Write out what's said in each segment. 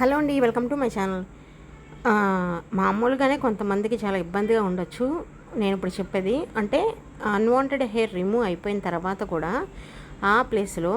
Hello అండి welcome to my channel. మామూలుగానే కొంతమందికి చాలా ఇబ్బందిగా ఉండొచ్చు. నేను ఇప్పుడు చెప్పేది అంటే అన్వాంటెడ్ హెయిర్ రిమూవ్ అయిపోయిన తర్వాత కూడా ఆ ప్లేస్లో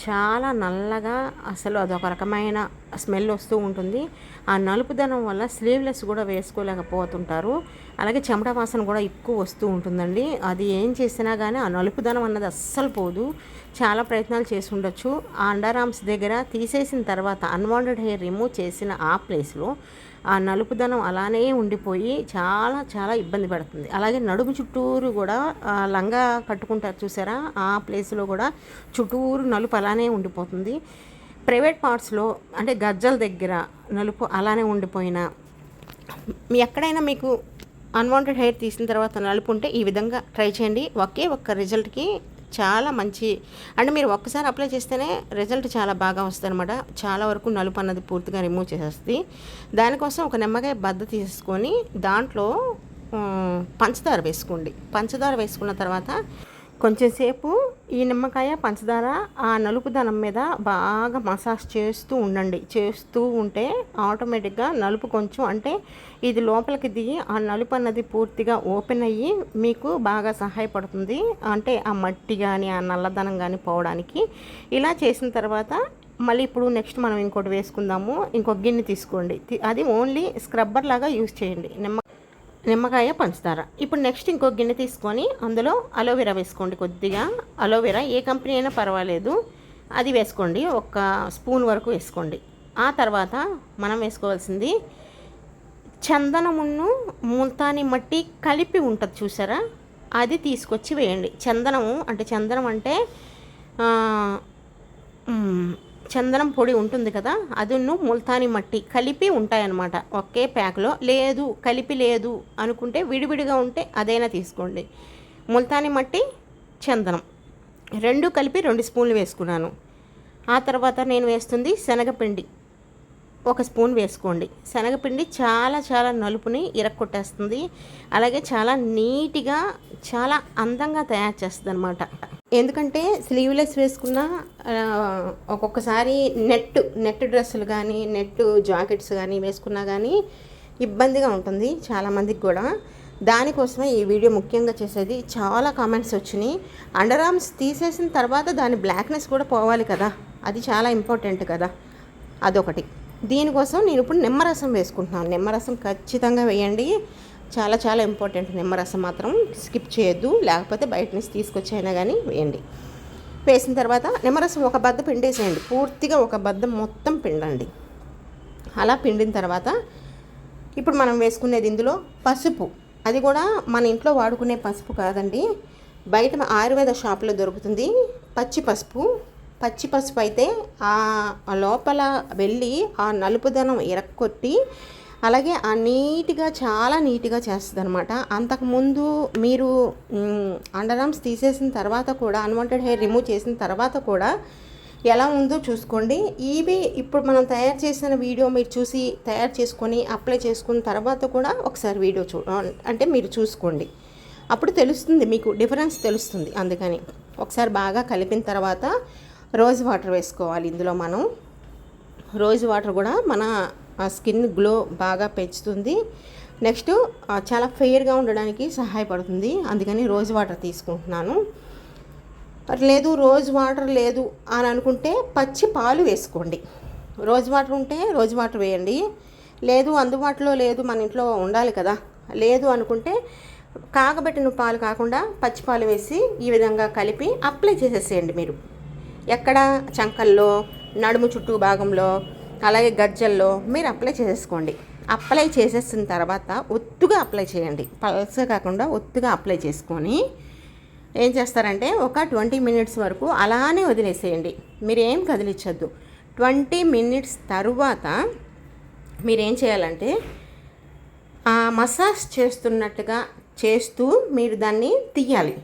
చాలా నల్లగా అసలు అదొక రకమైన స్మెల్ వస్తూ ఉంటుంది. ఆ నలుపుదనం వల్ల స్లీవ్లెస్ కూడా వేసుకోలేకపోతుంటారు. అలాగే చెమట వాసన కూడా ఎక్కువ వస్తూ ఉంటుందండి. అది ఏం చేసినా కానీ ఆ నలుపుదనం అన్నది అస్సలు పోదు. చాలా ప్రయత్నాలు చేసి ఉండొచ్చు. ఆ అండర్ ఆర్మ్స్ దగ్గర తీసేసిన తర్వాత అన్వాంటెడ్ హెయిర్ రిమూవ్ చేసిన ఆ ప్లేస్లో ఆ నలుపుదనం అలానే ఉండిపోయి చాలా చాలా ఇబ్బంది పడుతుంది. అలాగే నడుము చుట్టూరు కూడా లంగా కట్టుకుంటారు చూసారా? ఆ ప్లేస్లో కూడా చుట్టూరు నలుపు అలానే ఉండిపోతుంది. ప్రైవేట్ పార్ట్స్లో అంటే గజ్జల దగ్గర నలుపు అలానే ఉండిపోయిన మీ ఎక్కడైనా మీకు అన్వాంటెడ్ హెయిర్ తీసిన తర్వాత నలుపు ఉంటే ఈ విధంగా ట్రై చేయండి. ఒకే ఒక్క రిజల్ట్కి చాలా మంచి అంటే మీరు ఒక్కసారి అప్లై చేస్తేనే రిజల్ట్ చాలా బాగా వస్తుంది అనమాట చాలా వరకు నలుపు అన్నది పూర్తిగా రిమూవ్ చేసేస్తుంది. దానికోసం ఒక నిమ్మకాయ బద్ద తీసుకొని దాంట్లో పంచదార వేసుకోండి. పంచదార వేసుకున్న తర్వాత కొంచెంసేపు ఈ నిమ్మకాయ పంచదార ఆ నలుపుదనం మీద బాగా మసాజ్ చేస్తూ ఉండండి. చేస్తూ ఉంటే ఆటోమేటిక్గా నలుపు కొంచెం అంటే ఇది లోపలికి దిగి ఆ నలుపు అన్నది పూర్తిగా ఓపెన్ అయ్యి మీకు బాగా సహాయపడుతుంది. అంటే ఆ మట్టి కానీ ఆ నల్లదనం కానీ పోవడానికి. ఇలా చేసిన తర్వాత మళ్ళీ ఇప్పుడు నెక్స్ట్ మనం ఇంకోటి వేసుకుందాము. ఇంకొక గిన్నె తీసుకోండి. అది ఓన్లీ స్క్రబ్బర్ లాగా యూజ్ చేయండి. నిమ్మ నిమ్మకాయ పంచదార ఇప్పుడు నెక్స్ట్ ఇంకో గిన్నె తీసుకొని అందులో అలోవెరా వేసుకోండి కొద్దిగా. అలోవెరా ఏ కంపెనీ అయినా పర్వాలేదు. అది వేసుకోండి. ఒక స్పూన్ వరకు వేసుకోండి. ఆ తర్వాత మనం వేసుకోవాల్సింది చందనమును ముల్తాని మట్టి కలిపి ఉంటుంది చూసారా? అది తీసుకొచ్చి వేయండి. చందనము అంటే చందనం అంటే చందనం పొడి ఉంటుంది కదా అదును ముల్తాని మట్టి కలిపి ఉంటాయన్నమాట. ఒకే ప్యాక్లో. లేదు కలిపి లేదు అనుకుంటే విడివిడిగా ఉంటే అదైనా తీసుకోండి. ముల్తాని మట్టి చందనం. రెండు కలిపి రెండు స్పూన్లు వేసుకున్నాను. ఆ తర్వాత నేను వేస్తుంది శనగపిండి. ఒక స్పూన్ వేసుకోండి. శనగపిండి చాలా చాలా నలుపుని ఇరక్కొట్టేస్తుంది. అలాగే చాలా నీట్గా చాలా అందంగా తయారు చేస్తుంది అనమాట ఎందుకంటే స్లీవ్లెస్ వేసుకున్న ఒక్కొక్కసారి నెట్ నెట్ డ్రెస్సులు కానీ నెట్ జాకెట్స్ కానీ వేసుకున్నా కానీ ఇబ్బందిగా ఉంటుంది చాలామందికి కూడా. దానికోసమే ఈ వీడియో ముఖ్యంగా చేసేది చాలా కామెంట్స్ వచ్చినాయి. అండర్ ఆర్మ్స్ తీసేసిన తర్వాత దాని బ్లాక్నెస్ కూడా పోవాలి కదా. అది చాలా ఇంపార్టెంట్ కదా. అదొకటి. దీనికోసం నేను ఇప్పుడు నిమ్మరసం వేసుకుంటున్నాను. నిమ్మరసం ఖచ్చితంగా వేయండి. చాలా చాలా ఇంపార్టెంట్ నిమ్మరసం మాత్రం స్కిప్ చేయొద్దు. లేకపోతే బయట నుంచి తీసుకొచ్చైనా కానీ వేయండి. వేసిన తర్వాత నిమ్మరసం ఒక బద్ద పిండేసేయండి. పూర్తిగా ఒక బద్ద మొత్తం పిండండి. అలా పిండిన తర్వాత ఇప్పుడు మనం వేసుకునేది ఇందులో పసుపు. అది కూడా మన ఇంట్లో వాడుకునే పసుపు కాదండి. బయట ఆయుర్వేద షాప్లో దొరుకుతుంది. పచ్చి పసుపు. పచ్చి పసుపు అయితే ఆ లోపల వెళ్ళి ఆ నలుపుదనం ఇరక్కొట్టి అలాగే ఆ నీట్గా చాలా నీట్గా చేస్తుంది అనమాట అంతకుముందు మీరు అండర్ ఆర్మ్స్ తీసేసిన తర్వాత కూడా అన్వాంటెడ్ హెయిర్ రిమూవ్ చేసిన తర్వాత కూడా ఎలా ఉందో చూసుకోండి. ఇవి ఇప్పుడు మనం తయారు చేసిన వీడియో మీరు చూసి తయారు చేసుకొని అప్లై చేసుకున్న తర్వాత కూడా ఒకసారి వీడియో చూ అంటే మీరు చూసుకోండి. అప్పుడు తెలుస్తుంది మీకు డిఫరెన్స్ తెలుస్తుంది. అందుకని ఒకసారి బాగా కలిపిన తర్వాత రోజ్ వాటర్ వేసుకోవాలి ఇందులో మనం. రోజ్ వాటర్ కూడా మన స్కిన్ గ్లో బాగా పెంచుతుంది. నెక్స్ట్ చాలా ఫెయిర్గా ఉండడానికి సహాయపడుతుంది. అందుకని రోజ్ వాటర్ తీసుకుంటున్నాను. లేదు రోజ్ వాటర్ లేదు అని అనుకుంటే పచ్చి పాలు వేసుకోండి. రోజ్ వాటర్ ఉంటే రోజ్ వాటర్ వేయండి. లేదు అందుబాటులో లేదు మన ఇంట్లో ఉండాలి కదా. లేదు అనుకుంటే కాగబెట్టిన పాలు కాకుండా పచ్చి పాలు వేసి ఈ విధంగా కలిపి అప్లై చేసేసేయండి మీరు. ఎక్కడ చంకల్లో నడుము చుట్టూ భాగంలో అలాగే గజ్జల్లో మీరు అప్లై చేసేసుకోండి. అప్లై చేసేసిన తర్వాత ఒత్తుగా అప్లై చేయండి. పల్సగా కాకుండా ఒత్తుగా అప్లై చేసుకొని ఏం చేస్తారంటే ఒక ట్వంటీ మినిట్స్ వరకు అలానే వదిలేసేయండి. మీరేం కదిలించద్దు. ట్వంటీ మినిట్స్ తరువాత మీరేం చేయాలంటే ఆ మసాజ్ చేస్తున్నట్టుగా చేస్తూ మీరు దాన్ని తీయాలి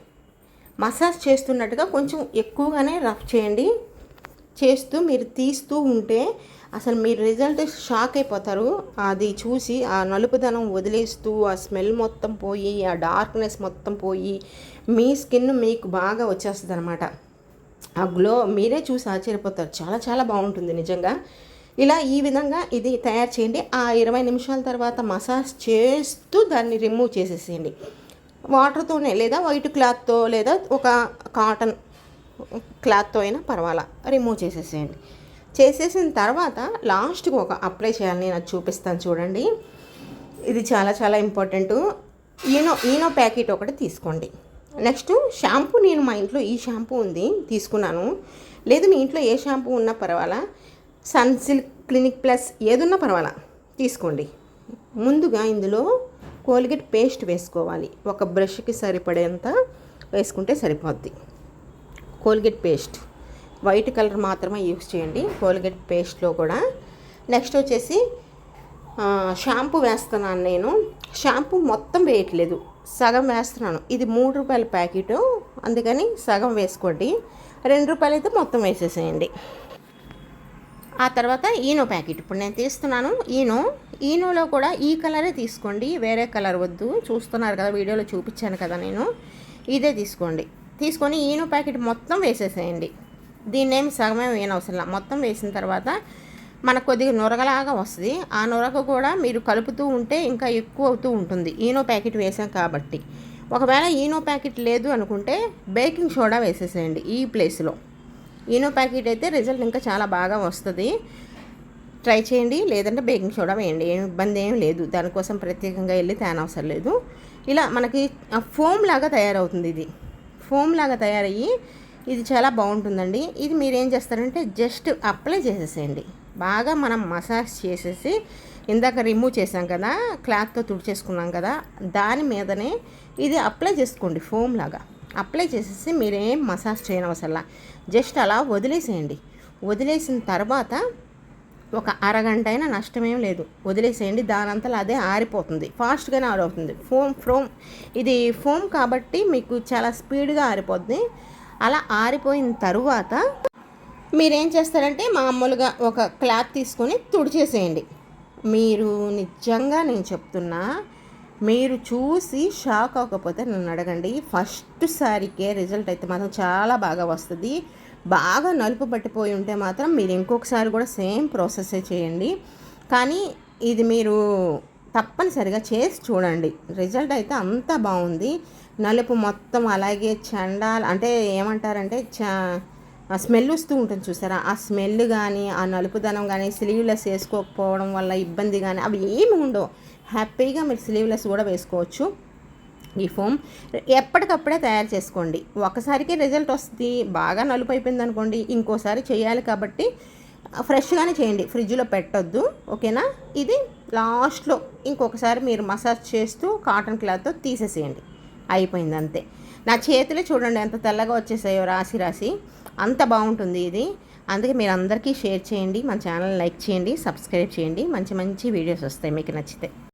మసాజ్ చేస్తున్నట్టుగా కొంచెం ఎక్కువగానే రఫ్ చేయండి. చేస్తూ మీరు తీస్తూ ఉంటే అసలు మీరు రిజల్ట్ షాక్ అయిపోతారు. అది చూసి ఆ నలుపుదనం వదిలేస్తూ ఆ స్మెల్ మొత్తం పోయి ఆ డార్క్నెస్ మొత్తం పోయి మీ స్కిన్ మీకు బాగా వచ్చేస్తుంది అనమాట ఆ గ్లో మీరే చూసి ఆశ్చర్యపోతారు. చాలా చాలా బాగుంటుంది నిజంగా. ఇలా ఈ విధంగా ఇది తయారు చేయండి. ఆ ఇరవై నిమిషాల తర్వాత మసాజ్ చేస్తూ దాన్ని రిమూవ్ చేసేసేయండి. వాటర్తోనే లేదా వైట్ క్లాత్తో లేదా ఒక కాటన్ క్లాత్తో అయినా పర్వాలా రిమూవ్ చేసేసేయండి. చేసేసిన తర్వాత లాస్ట్కి ఒక అప్లై చేయాలని నేను అది చూపిస్తాను చూడండి. ఇది చాలా చాలా ఇంపార్టెంట్. ఈనో ఈనో ప్యాకెట్ ఒకటి తీసుకోండి. నెక్స్ట్ షాంపూ నేను మా ఇంట్లో ఈ షాంపూ ఉంది తీసుకున్నాను. లేదు మీ ఇంట్లో ఏ షాంపూ ఉన్నా పర్వాలా. సన్సిల్క్ క్లినిక్ ప్లస్ ఏదున్నా పర్వాలా. తీసుకోండి. ముందుగా ఇందులో కోల్గేట్ పేస్ట్ వేసుకోవాలి. ఒక బ్రష్కి సరిపడేంత వేసుకుంటే సరిపోద్ది. Colgate paste. వైట్ కలర్ మాత్రమే యూస్ చేయండి కోల్గేట్ పేస్ట్లో కూడా. నెక్స్ట్ వచ్చేసి షాంపూ వేస్తున్నాను నేను. షాంపూ మొత్తం వేయట్లేదు సగం వేస్తున్నాను. ఇది మూడు రూపాయల ప్యాకెట్ అందుకని సగం వేసుకోండి. రెండు రూపాయలు అయితే మొత్తం వేసేసేయండి. ఆ తర్వాత ఈనో ప్యాకెట్. ఇప్పుడు నేను తీస్తున్నాను ఈనో. ఈనోలో కూడా ఈ కలరే తీసుకోండి వేరే కలర్ వద్దు. చూస్తున్నారు కదా వీడియోలో చూపించాను కదా నేను. ఇదే తీసుకోండి. తీసుకొని ఈనో ప్యాకెట్ మొత్తం వేసేసేయండి. దీన్ని సగమే వేయనవసరం మొత్తం వేసిన తర్వాత మనకు కొద్దిగా నురగలాగా వస్తుంది. ఆ నురగ కూడా మీరు కలుపుతూ ఉంటే ఇంకా ఎక్కువ అవుతూ ఉంటుంది. ఈనో ప్యాకెట్ వేసాం కాబట్టి. ఒకవేళ ఈనో ప్యాకెట్ లేదు అనుకుంటే బేకింగ్ సోడా వేసేసేయండి ఈ ప్లేస్లో ఈనో ప్యాకెట్ అయితే రిజల్ట్ ఇంకా చాలా బాగా వస్తుంది. ట్రై చేయండి. లేదంటే బేకింగ్ సోడా వేయండి. ఏం ఇబ్బంది ఏం లేదు. దానికోసం ప్రత్యేకంగా వెళ్ళి తేనవసరం లేదు. ఇలా మనకి ఫోమ్ లాగా తయారవుతుంది ఇది. ఫోమ్ లాగా తయారయ్యి ఇది చాలా బాగుంటుందండి. ఇది మీరు ఏం చేస్తారంటే జస్ట్ అప్లై చేసేసేయండి. బాగా మనం మసాజ్ చేసేసి ఇందాక రిమూవ్ చేసాం కదా క్లాత్తో తుడిచేసుకున్నాం కదా దాని మీదనే ఇది అప్లై చేసుకోండి ఫోమ్ లాగా. అప్లై చేసేసి మీరేం మసాజ్ చేయనవసరం జస్ట్ అలా వదిలేసేయండి. వదిలేసిన తర్వాత ఒక అరగంట అయినా నష్టమేం లేదు. వదిలేసేయండి దానంతలో అదే ఆరిపోతుంది. ఫాస్ట్గానే ఆరిపోతుంది ఫోమ్ ఫోమ్ ఇది ఫోమ్ కాబట్టి మీకు చాలా స్పీడ్గా ఆరిపోతుంది అలా ఆరిపోయిన తరువాత మీరేం చేస్తారంటే మామూలుగా ఒక క్లాత్ తీసుకొని తుడిచేసేయండి. మీరు నిజంగా నేను చెప్తున్నా మీరు చూసి షాక్ అవ్వకపోతే నన్ను అడగండి. ఫస్ట్ సారికే రిజల్ట్ అయితే మాత్రం చాలా బాగా వస్తుంది. బాగా నలుపు పట్టిపోయి ఉంటే మాత్రం మీరు ఇంకొకసారి కూడా సేమ్ ప్రాసెసే చేయండి. కానీ ఇది మీరు తప్పనిసరిగా చేసి చూడండి. రిజల్ట్ అయితే అంత బాగుంది. నలుపు మొత్తం అలాగే చండాలు అంటే ఏమంటారంటే చ ఆ స్మెల్ వస్తూ ఉంటుంది చూసారా? ఆ స్మెల్ కానీ ఆ నలుపుదనం కానీ స్లీవ్లెస్ వేసుకోకపోవడం వల్ల ఇబ్బంది కానీ అవి ఏమి ఉండవు. హ్యాపీగా మీరు స్లీవ్లెస్ కూడా వేసుకోవచ్చు. ఈ ఫోమ్ ఎప్పటికప్పుడే తయారు చేసుకోండి. ఒకసారికి రిజల్ట్ వస్తుంది బాగా నలుపు అయిపోయింది అనుకోండి ఇంకోసారి చేయాలి కాబట్టి ఫ్రెష్గానే చేయండి. ఫ్రిడ్జ్లో పెట్టొద్దు. ఓకేనా? ఇది లాస్ట్లో ఇంకొకసారి మీరు మసాజ్ చేస్తూ కాటన్ క్లాత్తో తీసేసేయండి. అయిపోయింది అంతే. నా చేతులే చూడండి ఎంత తెల్లగా వచ్చేసాయో రాసి రాసి అంత బాగుంటుంది ఇది. అందుకే మీరు అందరికీ షేర్ చేయండి మన ఛానల్ లైక్ చేయండి సబ్స్క్రైబ్ చేయండి. మంచి మంచి వీడియోస్ వస్తాయి మీకు నచ్చితే.